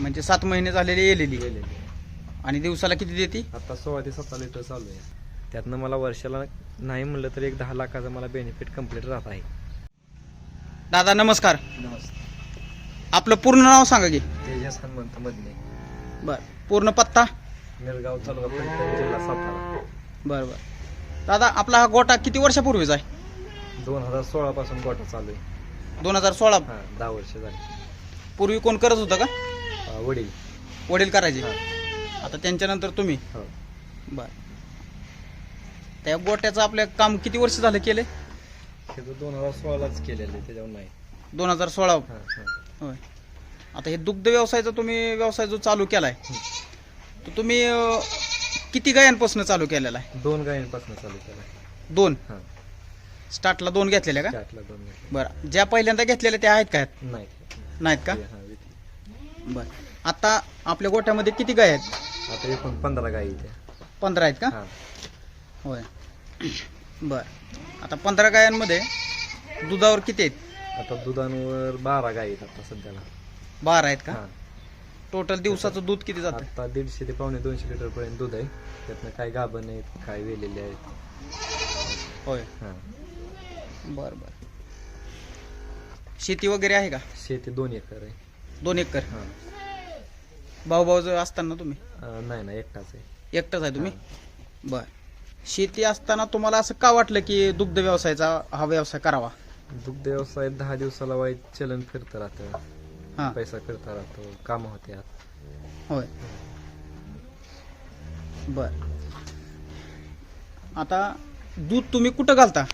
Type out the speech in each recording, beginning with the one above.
म्हणजे सात महिने झालेली येलेली. गेलेली आणि दिवसाला किती देते? आता सोळा ते सतरा लिटर चालू आहे. त्यातनं मला वर्षाला नाही म्हणलं तर एक दहा लाखाचा मला बेनिफिट कंप्लीट राहत आहे. दादा नमस्कार. नमस्ते आपलं पूर्ण नाव सांगा की. तेजस हनुमंत मधले बर. पूर्ण पत्ता? मिरगाव तालुका फलटण जिल्हा सातारा. बर बर. दादा आपला हा गोटा किती वर्षापूर्वीचा आहे? दोन हजार सोळा पासून गोठा चालू आहे. दोन हजार सोळा. हा दहा वर्ष झाली. पूर्वी कोण करत होतं का? वडील. वडील करायचे? आता त्यांच्यानंतर तुम्ही? हो. बर. त्या गोट्याचं आपलं काम किती वर्ष झालं केले तर दोन हजार सोळालाच केलेलं आहे त्याच्यावर नाही. दोन हजार सोळा. हा हा. होय. आता हे दुग्ध व्यवसायाचा तुम्ही व्यवसाय जो चालू केलाय तो तुम्ही अं, किती गायांपासून चालू केलेला आहे? दोन गायींपासून चालू केलं दोन? हा. स्टार्टला दोन घेतलेल्या का? चाटला दोन घेतले बरं. ज्या पहिल्यांदा घेतलेल्या त्या आहेत का नाही नाहीत का? हा विकली. बरं. आता आपल्या गोठ्यामध्ये किती गाय आहेत? आता एकूण पंधरा गायी इथे. पंधरा आहेत का? हा. होय. बरं. आता पंधरा गायांमध्ये दुधावर किती आहेत? आता दुधांवर बारा गायी आहेत आता सध्याला. बारा आहेत का? हा. टोटल दिवसाचं दूध किती जातं? आता दीडशे ते पावणे दोनशे लिटर पर्यंत दूध आहे. त्यातनं काय गाभण आहेत काय वेलेले आहेत. होय. हा. बरं बरं. शेती वगैरे आहे का? शेती दोन एकर आहे. दोन एकर. हा. भाऊ भाऊ असताना तुम्ही? अं, नाही ना एकटाच आहे. एकटाच आहे तुम्ही? बर. शेती असताना तुम्हाला असं का वाटलं की दुग्ध व्यवसायाचा हा व्यवसाय करावा? दुग्ध व्यवसाय दहा दिवसाला वाईट चलन फिरतं राहतं. हा. पैसा फिरता राहतो कामं होत्यात होय. बर. आता दूध तुम्ही कुठं घालता?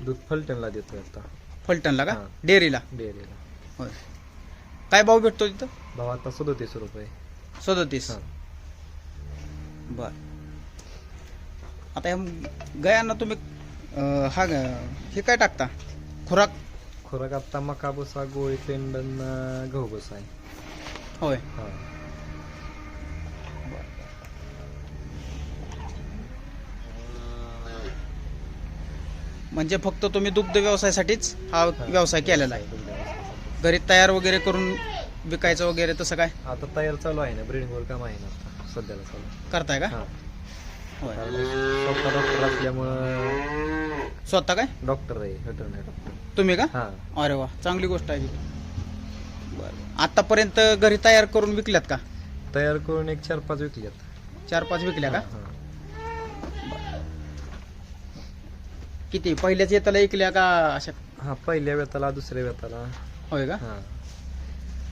दूध फलटणला देतोय आता. फलटणला का? हा. डेअरीला? डेअरीला. होय. काय भाव भेटतो तिथं? भाव आता सदोतीस रुपये. सदतीस. बर. आता ह्या गायांना तुम्ही अं, हा ग- हे काय टाकता? खुराक? खुराक आता मका भुसा गोळी पेंडन गहू भुसा आहे. होय. हा. म्हणजे फक्त तुम्ही दुग्ध व्यवसायासाठीच हा व्यवसाय केलेला आहे. घरी तयार वगैरे करून विकायचं वगैरे तसं काय? आता तयार चालू आहे ना ब्रीडिंग वर काम आहे ना आता सध्याला चालू करताय का? हा. होय. कारण स्वतः डॉक्टर असल्यामुळं स्वतः काय? डॉक्टर आहे डॉक्टर तुम्ही का? हा. अरे वा चांगली गोष्ट आहे बरं. आतापर्यंत घरी तयार करून विकल्यात का? तयार करून एक चार पाच विकल्यात. चार पाच विकल्या का? हा. किती? पहिल्याच येताला विकल्या का अशा? हा पहिल्या वेताला दुसऱ्या वेताला. होय का? हा.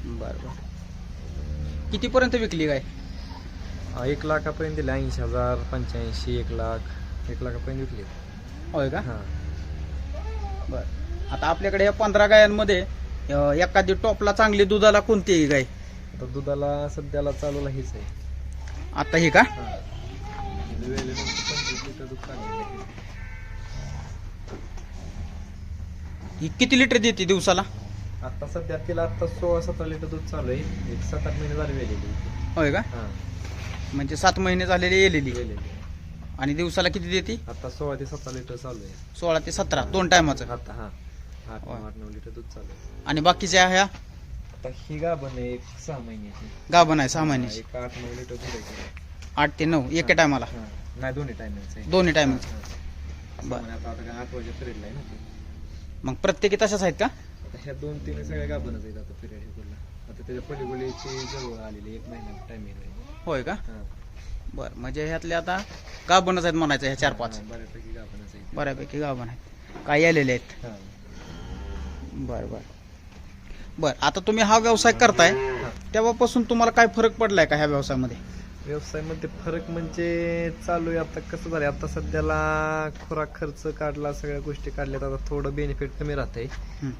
बरं बरं. कितीपर्यंत विकली काय एक लाखापर्यंत दिले ऐंशी हजार पंच्याऐंशी एक लाख एक लाखापर्यंत विकले. होय का? हा. बरं. आता आपल्याकडे या पंधरा गायांमध्ये अं, एखादी टॉपला चांगली दुधाला कोणती गाय? आता दुधाला सध्याला चालूला हीच आहे. आता ही का? हा. ही किती लिटर देते दिवसाला? आता सध्या तिला आता सोळा सतरा लिटर दूध चालू आहे. एक सात आठ महिने झाले वेलेली. होय का? हा. म्हणजे सात महिने झालेली येलेली वेलेली. आणि दिवसाला किती देते? आता सोळा ते सतरा लिटर चालू आहे. सोळा ते सतरा दोन टायमाचं. आता हा. आठ. नऊ आठ नऊ लिटर दूध चालू आहे. आणि बाकीच्या ह्या? आता ही गाभण आहे एक सहा महिन्याची. गाभण आहे सहा महिन्याची. एक आठ नऊ लिटर दूध आहे आठ ते नऊ एका टायमाला? हा. नाही दोन्ही टायमिंगचे दोन्ही टायमाचं. बरं. आता आता काय आठ वाजे पिरियडला आहे ना ते. मग प्रत्येकी तशाच आहेत का? आता ह्या दोन तीन सगळ्या गाभणच आहेत आता पिरियड हे कुठला आता त्याच्या पलीकडची जवळ आलेली एक महिना टायमिंग आहे. होय का? हा. बरं म्हणजे ह्यातले आता गाभणच आहेत म्हणायचं ह्या चार पाच. हा, बऱ्यापैकी गाभणच आहे बऱ्यापैकी गाभण आहेत. काय आलेले आहेत? हा. बरं बरं. बरं आता तुम्ही हा व्यवसाय करताय हा. तेव्हापासून तुम्हाला काय फरक पडलाय का ह्या व्यवसायामध्ये? व्यवसायामध्ये फरक म्हणजे चालू आहे आता कसं झालं आता सध्याला खुराक खर्च काढला सगळ्या गोष्टी काढल्यात आता थोडं बेनिफिट कमी राहतंय. हं.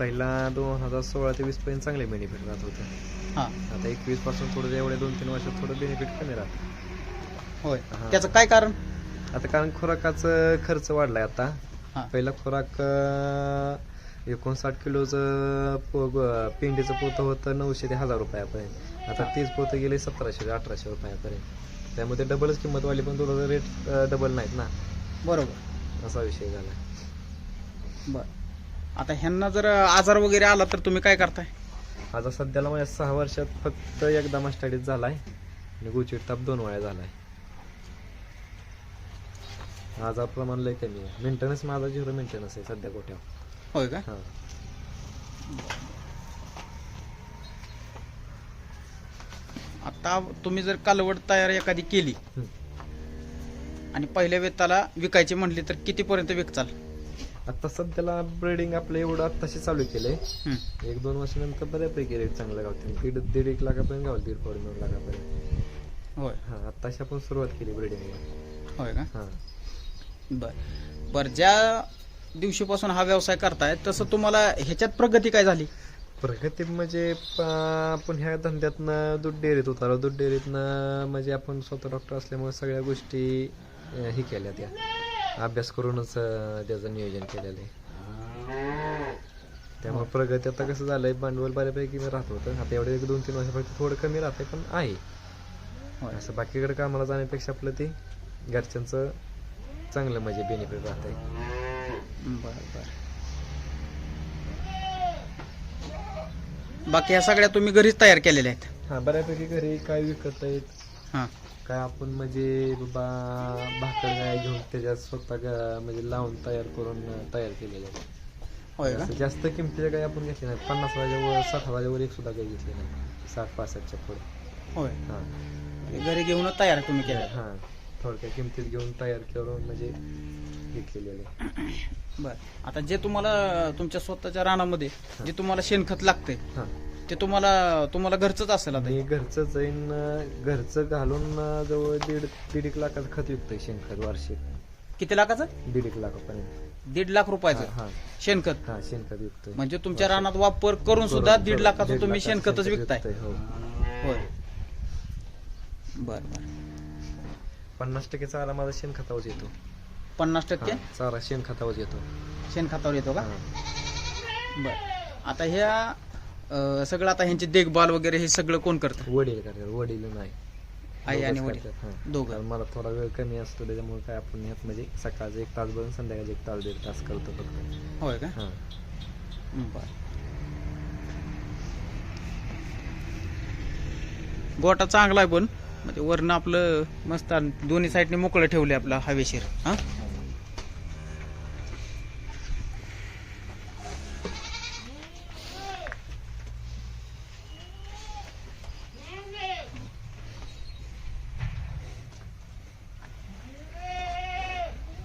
पहिला दोन हजार सोळा ते वीस पर्यंत चांगले बेनिफिट राहत होते. हा. आता एकवीसपासून थोडं एवढ्या दोन तीन वर्षात थोडं बेनिफिट कमी राहतं. होय. हा. त्याचं काय कारण? आता कारण खुराकाचं खर्च वाढलाय आता. हा. पहिला खुराक अं, एकोणसाठ किलोचं पो- ग- पेंडीचं पोतं होतं नऊशे ते हजार रुपयापर्यंत. आता तीच पोतं गेले सतराशे ते अठराशे रुपयापर्यंत. त्यामध्ये डबलच किंमत वाढली पण थोडं रेट डबल नाहीत ना. बरोबर. असा विषय झाला. बरं. आता ह्यांना जर आजार वगैरे आला तर तुम्ही काय करताय? आता सध्याला माझ्या सहा वर्षात फक्त एकदा मास्टडीज झालाय आणि गुचिट ताप दोन वेळा झालाय. आजार प्रमाण लय कमी आहे मेंटेनन्स माझा झिरो मेंटेनन्स आहे सध्या गोठ्यावर होय का? हा. आता तुम्ही जर कालवड तयार एखादी केली हम्म. आणि पहिल्या वेताला विकायची म्हटली तर कितीपर्यंत विकचाल? आता सध्याला ब्रीडिंग आपलं एवढं आत्ताशी चालू केलंय. एक दोन वर्षानंतर बऱ्यापैकी रेट चांगला गावते दीड दीड एक लाखापर्यंत गावल दीड पावणे दोन लाखापर्यंत. होय. हा आत्ताशी आपण सुरुवात केली ब्रीडिंगला होय का? हा. बर. बर ज्या दिवशीपासून हा व्यवसाय करताय तसं तुम्हाला ह्याच्यात प्रगती काय झाली? प्रगती म्हणजे आपण ह्या धंद्यातनं दूध डेअरीत उतारलो. दूध डेअरीतनं म्हणजे आपण स्वतः डॉक्टर असल्यामुळे सगळ्या गोष्टी हे केल्या त्या अभ्यास करूनच त्याचं नियोजन केलेलं आहे. त्यामुळे प्रगती आता कसं झालंय भांडवल बऱ्यापैकी मी राहत होतं. आता एवढे एक दोन तीन वर्षापैकी थोडं कमी राहतंय पण आहे. असं बाकीकडे कामाला जाण्यापेक्षा आपलं ते घरच्यांचं चांगलं म्हणजे बेनिफिट बर बर. बाकी ह्या सगळ्या तुम्ही घरीच तयार केलेल्या आहेत? हा बऱ्यापैकी घरी काय विकत आहेत? हां. काय आपण म्हणजे बाबा भाकर गाय घेऊन त्याच्यात स्वतः ग- म्हणजे लावून तयार करून तयार केलेले. होय का? असं जास्त किमतीच्या गाय आपण घेतल्या नाही. पन्नास हजाराच्या साठ हजाराच्या वर एक सुद्धा गाय घेतली नाही. साठ पासष्टच्या पुढे. होय. हा. म्हणजे घरी घेऊनच तयार तुम्ही केल्या हा. थोडक्या किमतीत घेऊन तयार करून म्हणजे घेतलेले बर. आता जे तुम्हाला तुमच्या स्वतःच्या रानामध्ये जे तुम्हाला शेणखत लागते हा. ते तुम्हाला तुम्हाला घरचंच असेल आता. आणि घरचं जाईन घरचं घालून जवळ दीड दीड एक लाखाचं खत विकतंय शेणखत वार्षिक. किती लाखाचं? दीड एक लाखापर्यंत. दीड लाख रुपयाचं? हा शेणखत? हा शेणखत विकतोय. म्हणजे तुमच्या रानात वापर करून सुद्धा दीड लाखाचं तुम्ही शेणखतच शेणखत विकताय. विकतोय, हो. होय. बर बर. पन्नास टक्के चारा माझा शेणखतावर येतो. पन्नास टक्के? हा, चारा शेणखतावर येतो. शेणखतावर येतो का? हा. बर. आता ह्या अं, सगळं आता ह्यांची देखभाल वगैरे हे सगळं कोण करतं? वडील करतात वडील नाही. आई आणि दोघंच वडील. करतात, हा. दोघं. कारण मला थोडा वेळ कमी असतो त्याच्यामुळे काय आपण ह्यात म्हणजे सकाळचं एक तास बघून संध्याकाळचं एक तास दीड तास करतो फक्त. होय का? हा. बर. गोटा चांगला आहे पण म्हणजे वरनं आपलं मस्त आणि दोन्ही साईडने मोकळं ठेवले आपलं हवेशीर हा?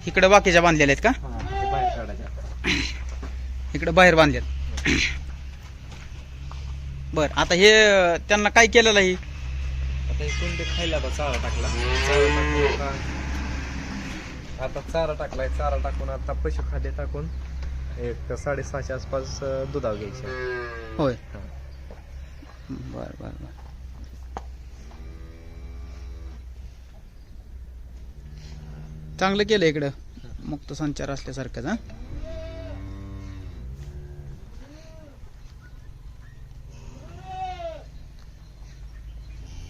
इकडे बाकीच्या बांधलेल्या आहेत का? बाहेर काढायच्या. इकडे बाहेर बांधलेत. बर आता हे त्यांना काय केलेलं आहे? आता हे खायला आता चारा टाकला. चारा टाकून आता- आता चारा टाकलाय. चारा टाकून आता पशुखाद्य टाकून एक साडेसहाच्या आसपास अं, दुधाव घ्यायचे. होय. बर बर बर. चांगलं केलं इकडं. मुक्त संचार असल्यासारखंच हा?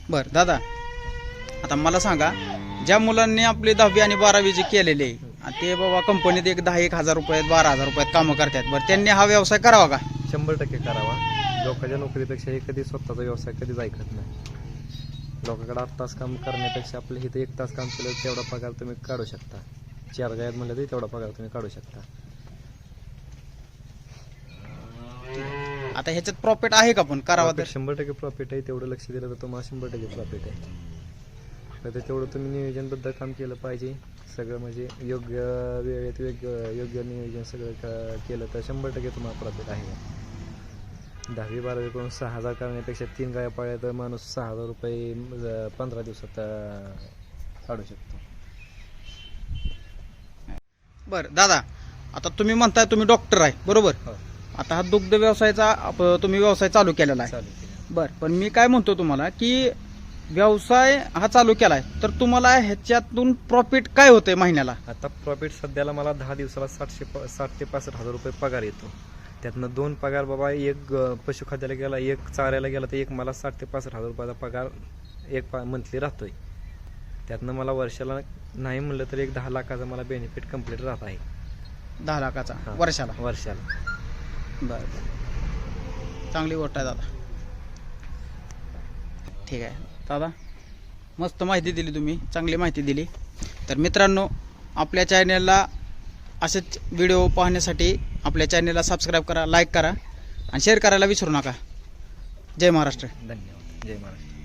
बर दादा आता मला सांगा ज्या मुलांनी आपली दहावी आणि बारावी जे केलेले आहे, आणि ते बाबा कंपनीत एक दहा एक हजार रुपयात बारा हजार रुपयात कामं करतात बरं त्यांनी हा व्यवसाय करावा का? शंभर टक्के करावा. लोकांच्या नोकरीपेक्षा हे कधी स्वतःचा व्यवसाय कधीच ऐकत नाही. लोकांकडे आठ तास काम करण्यापेक्षा आपल्या इथे एक तास काम केलं तेवढा पगार तुम्ही काढू शकता. चार गायात म्हणलं तरी तेवढा पगार तुम्ही काढू शकता. आता ह्याच्यात प्रॉफिट आहे का पण? करावा तर. शंभर टक्के प्रॉफिट आहे तेवढं लक्ष दिलं तर तुम्हाला शंभर टक्के प्रॉफिट आहे. तर तेवढं तुम्ही नियोजनबद्ध काम केलं पाहिजे. सगळं म्हणजे योग्य वेळेत योग्य योग्य नियोजन सगळं केलं तर शंभर टक्के तुम्हाला प्रॉफिट आहे. दहावी बारावी करून सहा हजार करण्यापेक्षा तीन गाया पाळल्या तर माणूस सहा हजार रुपये पंधरा दिवसात काढू शकतो. बर दादा आता तुम्ही म्हणताय तुम्ही डॉक्टर आहे बरोबर? हो. आता हा दुग्ध व्यवसायाचा तुम्ही व्यवसाय चालू केलेला आहे. बर पण मी काय म्हणतो तुम्हाला की व्यवसाय हा चालू केलाय तर तुम्हाला ह्याच्यातून प्रॉफिट काय होतंय महिन्याला? आता प्रॉफिट सध्याला मला दहा दिवसाला सातशे साठ ते पासष्ट हजार रुपये पगार येतो. त्यातनं दोन पगार बाबा एक पशुखाद्याला गेला एक चाऱ्याला गेला तर एक मला साठ ते पासष्ट हजार रुपयाचा पगार एक मंथली राहतोय. त्यातनं मला वर्षाला नाही म्हणलं तर एक दहा लाखाचा मला बेनिफिट कंप्लीट राहत आहे. दहा लाखाचा? हा. वर्षाला? वर्षाला. बर बर. चांगली गोष्ट आहे दादा. ठीक आहे. दादा मस्त माहिती दिली तुम्ही चांगली माहिती दिली. तर मित्रांनो आपल्या चॅनलला असेच व्हिडिओ पाहण्यासाठी आपल्या चॅनेलला सबस्क्राईब करा लाईक करा आणि शेअर करायला विसरू नका. जय महाराष्ट्र. धन्यवाद. जय महाराष्ट्र.